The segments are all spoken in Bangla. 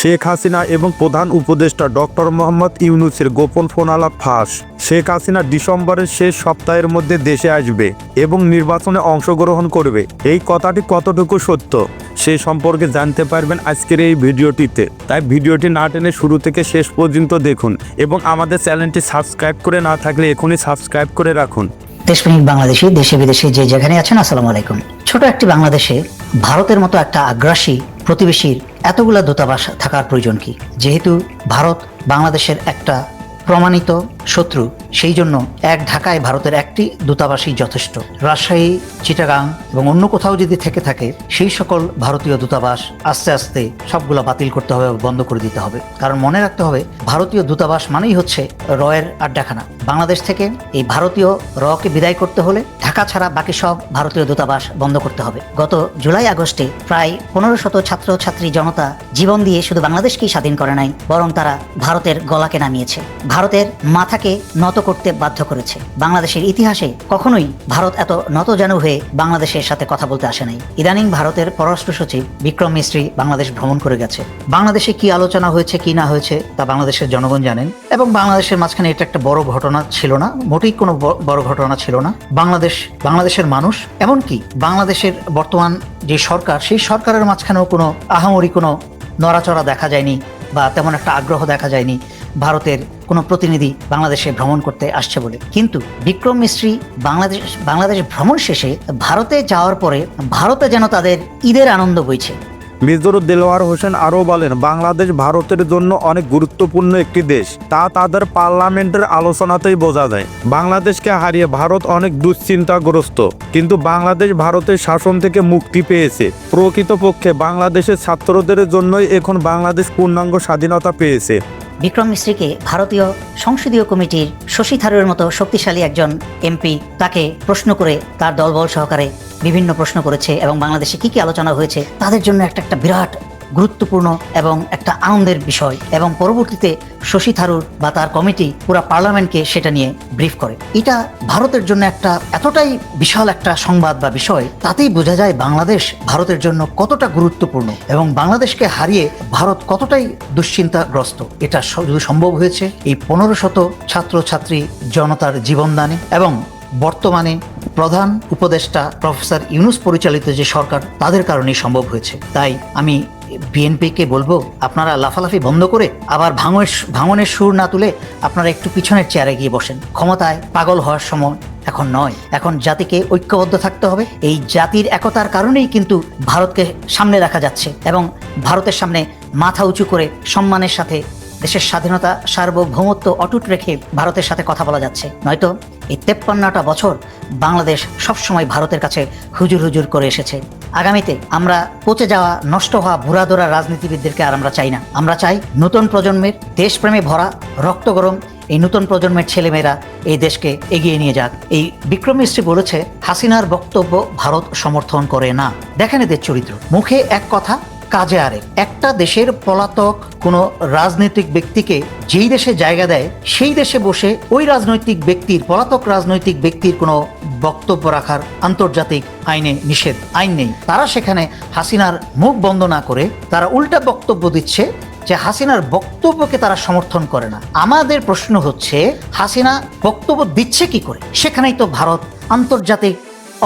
শেখ হাসিনা এবং প্রধান উপদেষ্টা ডক্টর মোহাম্মদ ইউনুসের গোপন ফোন আলাপ ফাঁস। শেখ হাসিনা ডিসেম্বরের শেষ সপ্তাহের মধ্যে দেশে আসবে এবং নির্বাচনে অংশগ্রহণ করবে। এই কথাটি কতটুকু সত্য, সে সম্পর্কে জানতে পারবেন আজকের এই ভিডিওটিতে। তাই ভিডিওটি না টেনে শুরু থেকে শেষ পর্যন্ত দেখুন এবং আমাদের চ্যানেলটি সাবস্ক্রাইব করে না থাকলে এখনই সাবস্ক্রাইব করে রাখুন। দেশপ্রেমিক বাংলাদেশি, দেশে বিদেশে যে যেখানে আছেন, আসসালামু আলাইকুম। ছোট একটি বাংলাদেশে ভারতের মতো একটা আগ্রাসী প্রতিবেশীর এতগুলা দূতাবাস থাকার প্রয়োজন কি? যেহেতু ভারত বাংলাদেশের একটা প্রমাণিত শত্রু, সেই জন্য এক ঢাকায় ভারতের একটি দূতাবাসই যথেষ্ট। রাজশাহী, চিটাগাং এবং অন্য কোথাও যদি থেকে থাকে, সেই সকল ভারতীয় দূতাবাস আস্তে আস্তে সবগুলো বাতিল করতে হবে বন্ধ করে দিতে হবে। কারণ মনে রাখতে হবে, ভারতীয় দূতাবাস মানেই হচ্ছে রয়ের আড্ডাখানা। বাংলাদেশ থেকে এই ভারতীয় রকে বিদায় করতে হলে ঢাকা ছাড়া বাকি সব ভারতীয় দূতাবাস বন্ধ করতে হবে। গত জুলাই আগস্টে প্রায় পনেরো শত ছাত্র ছাত্রী জনতা জীবন দিয়ে শুধু বাংলাদেশকেই স্বাধীন করে নাই, বরং তারা ভারতের গলাকে নামিয়েছে। ভারতের মাথাকে নত করতে বাধ্য করেছে। বাংলাদেশের ইতিহাসে কখনোই ভারত এত নত নতজানু হয়ে বাংলাদেশের সাথে কথা বলতে আসে নাই। ইদানিং ভারতের পররাষ্ট্র সচিব বিক্রম মিস্ত্রি বাংলাদেশ ভ্রমণ করে গেছে। বাংলাদেশে কি আলোচনা হয়েছে, কি না হয়েছে, তা বাংলাদেশের জনগণ জানেন এবং বাংলাদেশের মাঝখানে এটা একটা বড় ঘটনা ছিল না, মোটেই কোনো বড় ঘটনা ছিল না। বাংলাদেশ, বাংলাদেশের মানুষ, এমনকি বাংলাদেশের বর্তমান যে সরকার, সেই সরকারের মাঝখানেও কোনো আহামরি কোনো নড়াচড়া দেখা যায়নি বা তেমন একটা আগ্রহ দেখা যায়নি। ভারতের কোনো প্রতিনিধি বাংলাদেশে ভ্রমণ করতে আসছে বলে। কিন্তু বিক্রম মিস্ত্রি বাংলাদেশ বাংলাদেশ ভ্রমণ শেষে ভারতে যাওয়ার পরে ভারতে যেন তাদের ঈদের আনন্দ বইছে। মিজর দেলোয়ার হোসেন আরও বলেন, বাংলাদেশ ভারতের জন্য অনেক গুরুত্বপূর্ণ একটি দেশ। তা তাদের পার্লামেন্টের আলোচনাতেই বোঝা যায়। বাংলাদেশকে হারিয়ে ভারত অনেক দুশ্চিন্তাগ্রস্ত। কিন্তু বাংলাদেশ ভারতের শাসন থেকে মুক্তি পেয়েছে। প্রকৃতপক্ষে বাংলাদেশের ছাত্রদের জন্যই এখন বাংলাদেশ পূর্ণাঙ্গ স্বাধীনতা পেয়েছে। বিক্রম মিস্ত্রিকে ভারতীয় সংসদীয় কমিটির শশী থারুরের মতো শক্তিশালী একজন এমপি তাকে প্রশ্ন করে তার দলবল সহকারে বিভিন্ন প্রশ্ন করেছে এবং বাংলাদেশে কি কি আলোচনা হয়েছে, তাদের জন্য একটা একটা বিরাট গুরুত্বপূর্ণ এবং একটা আনন্দের বিষয় এবং পরবর্তীতে শশী থারুর বা তার কমিটি পুরো পার্লামেন্টকে সেটা নিয়ে ব্রিফ করে। এটা ভারতের জন্য একটা এতটাই বিশাল একটা সংবাদ বা বিষয়, তাতেই বোঝা যায় বাংলাদেশ ভারতের জন্য কতটা গুরুত্বপূর্ণ এবং বাংলাদেশকে হারিয়ে ভারত কতটাই দুশ্চিন্তাগ্রস্ত। এটা শুধু সম্ভব হয়েছে এই পনেরো শত ছাত্রছাত্রী জনতার জীবনদানে এবং বর্তমানে প্রধান উপদেষ্টা প্রফেসর ইউনুস পরিচালিত যে সরকার, তাদের কারণেই সম্ভব হয়েছে। তাই আমি বিএনপিকে বলব, আপনারা লাফালাফি বন্ধ করে আবার ভাঙনের ভাঙনের সুর না তুলে আপনারা একটু পিছনের চেয়ারে গিয়ে বসেন। ক্ষমতায় পাগল হওয়ার সময় এখন নয়। এখন জাতিকে ঐক্যবদ্ধ থাকতে হবে। এই জাতির একতার কারণেই কিন্তু ভারতকে সামনে রাখা যাচ্ছে এবং ভারতের সামনে মাথা উঁচু করে সম্মানের সাথে দেশের স্বাধীনতা, সার্বভৌমত্ব অটুট রেখে ভারতের সাথে কথা বলা যাচ্ছে। নয়তো এই তেপ্পান্নটা বছর বাংলাদেশ সবসময় ভারতের কাছে হুজুর হুজুর করে এসেছে। আগামীতে আমরা পচে যাওয়া, নষ্ট হওয়া বুড়াদোরা রাজনীতিবিদদেরকে আর আমরা চাই না। আমরা চাই নতুন প্রজন্মের দেশপ্রেমে ভরা, রক্ত গরম এই নতুন প্রজন্মের ছেলেমেয়েরা এই দেশকে এগিয়ে নিয়ে যাক। এই বিক্রম মিস্ত্রি বলেছে, হাসিনার বক্তব্য ভারত সমর্থন করে না। দেখেন এদের চরিত্র। মুখে এক কথা কাজে আরেক একটা দেশের পলাতক কোনো রাজনৈতিক ব্যক্তিকে যেই দেশে জায়গা দেয়, সেই দেশে বসে ওই রাজনৈতিক ব্যক্তির, পলাতক রাজনৈতিক ব্যক্তির কোনো বক্তব্য রাখার আন্তর্জাতিক আইনে নিষেধ, আইন নেই। তারা সেখানে হাসিনার মুখ বন্ধ না করে তারা উল্টা বক্তব্য দিচ্ছে যে হাসিনার বক্তব্যকে তারা সমর্থন করে না। আমাদের প্রশ্ন হচ্ছে, হাসিনা বক্তব্য দিচ্ছে কি করে? সেখানেই তো ভারত আন্তর্জাতিক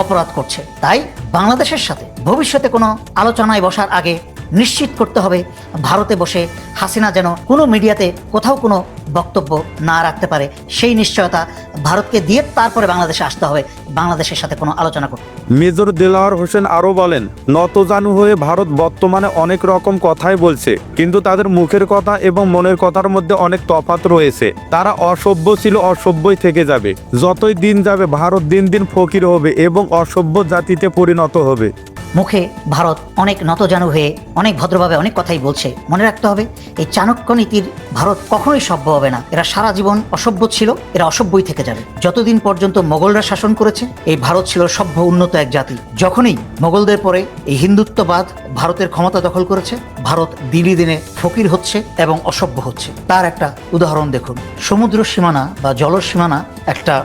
অপরাধ করছে। তাই বাংলাদেশের সাথে ভবিষ্যতে কোনো আলোচনায় বসার আগে নিশ্চিত করতে হবে ভারতে বসে হাসিনা যেন কোনো মিডিয়াতে কোথাও কোনো বক্তব্য না রাখতে পারে। সেই নিশ্চয়তা ভারতকে দিয়ে তারপরে বাংলাদেশে আসতে হবে। বাংলাদেশের সাথে কোনো আলোচনা করতে মেজর দেলাওয়ার হোসেন আরও বলেন, নতজানু হয়ে ভারত বর্তমানে অনেক রকম কথাই বলছে, কিন্তু তাদের মুখের কথা এবং মনের কথার মধ্যে অনেক তফাৎ রয়েছে। তারা অসভ্য ছিল, অসভ্যই থেকে যাবে। যতই দিন যাবে, ভারত দিন দিন ফকির হবে এবং অসভ্য জাতিতে পরিণত হবে। মুখে ভারত অনেক নতজানু হয়ে অনেক ভদ্রভাবে অনেক কথাই বলছে। মনে রাখতে হবে, এই চাণক্য নীতির ভারত কখনোই সভ্য হবে না। এরা সারা জীবন অসভ্য ছিল, এরা অসভ্যই থেকে যাবে। যতদিন পর্যন্ত মোগলরা শাসন করেছে, এই ভারত ছিল সভ্য উন্নত এক জাতি। যখনই মোগলদের পরে এই হিন্দুত্ববাদ ভারতের ক্ষমতা দখল করেছে, ভারত দিনই দিনে ফকির হচ্ছে এবং অসভ্য হচ্ছে। তার একটা উদাহরণ দেখুন। সমুদ্র সীমানা বা জল সীমানা একটা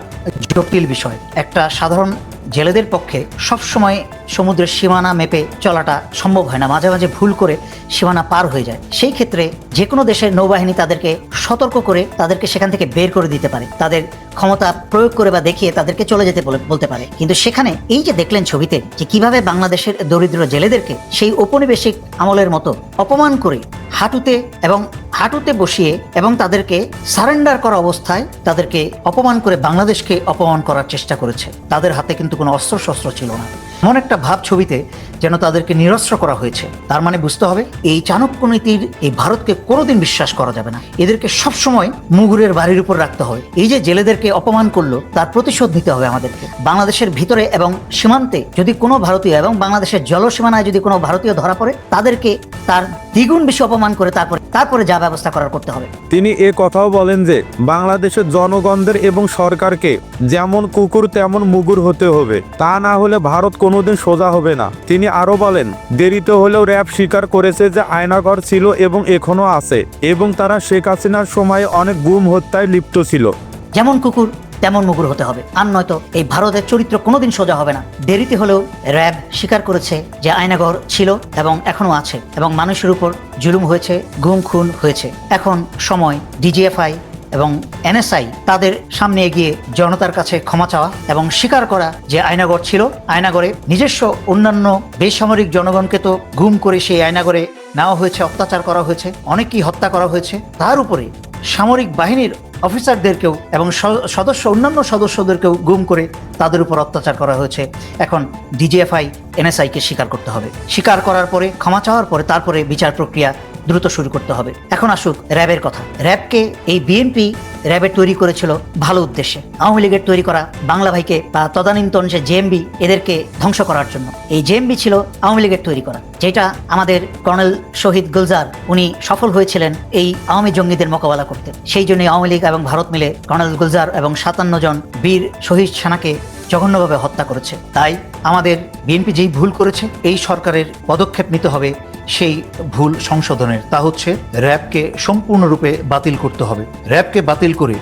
জটিল বিষয়। একটা সাধারণ জেলেদের পক্ষে সবসময় সমুদ্রের সীমানা মেপে চলাটা সম্ভব হয় না। মাঝে মাঝে ভুল করে সীমানা পার হয়ে যায়। সেই ক্ষেত্রে যে কোনো দেশের নৌবাহিনী তাদেরকে সতর্ক করে তাদেরকে সেখান থেকে বের করে দিতে পারে। তাদের ক্ষমতা প্রয়োগ করে বা দেখিয়ে তাদেরকে চলে যেতে বলতে পারে। কিন্তু সেখানে এই যে দেখলেন ছবিতে যে কীভাবে বাংলাদেশের দরিদ্র জেলেদেরকে সেই ঔপনিবেশিক আমলের মতো অপমান করে হাঁটুতে এবং হাঁটুতে বসিয়ে এবং তাদেরকে সারেন্ডার করা অবস্থায় তাদেরকে অপমান করে বাংলাদেশকে অপমান করার চেষ্টা করেছে। তাদের হাতে কিন্তু কোনো অস্ত্র শস্ত্র ছিল না। এমন একটা ভাব ছবিতে যেন তাদেরকে নিরস্ত্র করা হয়েছে। তার মানে বুঝতে হবে, এই চাণক্য নীতির এই ভারতকে কোনোদিন বিশ্বাস করা যাবে না। এদেরকে সবসময় মুগুরের বাড়ির উপর রাখতে হবে এই যে জেলেদেরকে অপমান করল, তার প্রতিশোধ নিতে হবে আমাদেরকে। বাংলাদেশের ভিতরে এবং সীমান্তে যদি কোনো ভারতীয় এবং বাংলাদেশের জলসীমানায় যদি কোনো ভারতীয় ধরা পড়ে, তাদেরকে তার দ্বিগুণ বেশি অপমান করে তারপরে তারপরে যা ব্যবস্থা করার করতে হবে। তিনি এ কথাও বলেন যে বাংলাদেশের জনগণদের এবং সরকারকে যেমন কুকুর তেমন মুগুর হতে হবে। তা না হলে ভারত কোনোদিন সোজা হবে না। তিনি আরও বলেন দেরিতে হলেও র্যাব স্বীকার করেছে যে আয়নাঘর ছিল এবং এখনও আছে এবং তারা শেখ হাসিনার সময় অনেক গুম হত্যায় লিপ্ত ছিল। যেমন কুকুর তেমন মুগুর হতে হবে। আর নয়তো এই ভারতের চরিত্র কোনোদিন সোজা হবে না। দেরিতে হলেও র্যাব স্বীকার করেছে যে আয়নাগর ছিল এবং এখনও আছে এবং মানুষের উপর জুলুম হয়েছে, গুম খুন হয়েছে। এখন সময় ডিজিএফআই এবং এনএসআই তাদের সামনে এগিয়ে জনতার কাছে ক্ষমা চাওয়া এবং স্বীকার করা যে আয়নাগর ছিল। আয়নাগরে নিজস্ব অন্যান্য বেসামরিক জনগণকে তো গুম করে সেই আয়নাগরে নেওয়া হয়েছে, অত্যাচার করা হয়েছে, অনেককেই হত্যা করা হয়েছে। তার উপরে সামরিক বাহিনীর অফিসারদেরকেও এবং সদস্য, অন্যান্য সদস্যদেরকেও গুম করে তাদের উপর অত্যাচার করা হয়েছে। এখন ডিজিএফআই এনএসআইকে স্বীকার করতে হবে। স্বীকার করার পরে, ক্ষমা চাওয়ার পরে তারপরে বিচার প্রক্রিয়া দ্রুত শুরু করতে হবে। এখন আসুক র্যাবের কথা। র্যাবকে এই বিএনপি র্যাবের তৈরি করেছিল ভালো উদ্দেশ্যে। আওয়ামী লীগের তৈরি করা বাংলা ভাইকে বা তদানীন্তন যে জেএমবি এদেরকে ধ্বংস করার জন্য। এই জেএমবি ছিল আওয়ামী লীগের তৈরি করা, যেটা আমাদের কর্নেল শহীদ গুলজার, উনি সফল হয়েছিলেন এই আওয়ামী জঙ্গিদের মোকাবেলা করতে। সেই জন্য আওয়ামী লীগ এবং ভারত মিলে কর্নেল গুলজার এবং সাতান্ন জন বীর শহীদ সেনাকে জঘন্যভাবে হত্যা করেছে। তাই আমাদের বিএনপি যেই ভুল করেছে, এই সরকারের পদক্ষেপ নিতে হবে সেই ভুল সংশোধনের, তা হচ্ছে র্যাবকে সম্পূর্ণরূপে বাতিল করতে হবে। র্যাবকে বাতিল করে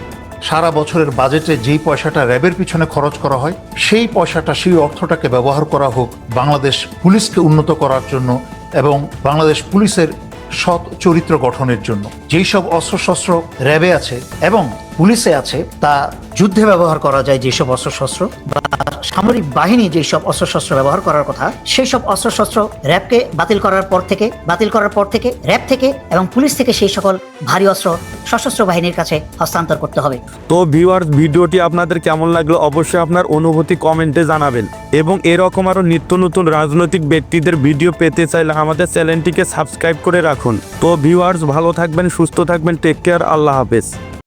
সারা বছরের বাজেটে যেই পয়সাটা র্যাবের পিছনে খরচ করা হয়, সেই পয়সাটা, সেই অর্থটাকে ব্যবহার করা হোক বাংলাদেশ পুলিশকে উন্নত করার জন্য এবং বাংলাদেশ পুলিশের সৎ চরিত্র গঠনের জন্য। যেই সব অস্ত্রশস্ত্র র্যাবে আছে এবং পুলিশে আছে, তা যুদ্ধে ব্যবহার করা যায় যেসব অস্ত্রশস্ত্র বা সামরিক বাহিনী যে সব অস্ত্রশস্ত্র ব্যবহার করার কথা, সেই সব অস্ত্রশস্ত্র র্যাবকে বাতিল করার পর থেকে, বাতিল করার পর থেকে, র্যাব থেকে এবং পুলিশ থেকে সেই সকল ভারী অস্ত্র সশস্ত্র বাহিনীর কাছে হস্তান্তর করতে হবে। তো ভিউয়ার্স ভিডিওটি আপনাদের কেমন লাগল অবশ্যই আপনার অনুভূতি কমেন্টে জানাবেন। এবং এরকম আরও নিত্য নতুন রাজনৈতিক ব্যক্তিদের ভিডিও পেতে চাইলে আমাদের চ্যানেলটিকে সাবস্ক্রাইব করে রাখুন। তো ভিউয়ার্স ভালো থাকবেন, সুস্থ থাকবেন টেক কেয়ার আল্লাহ হাফেজ।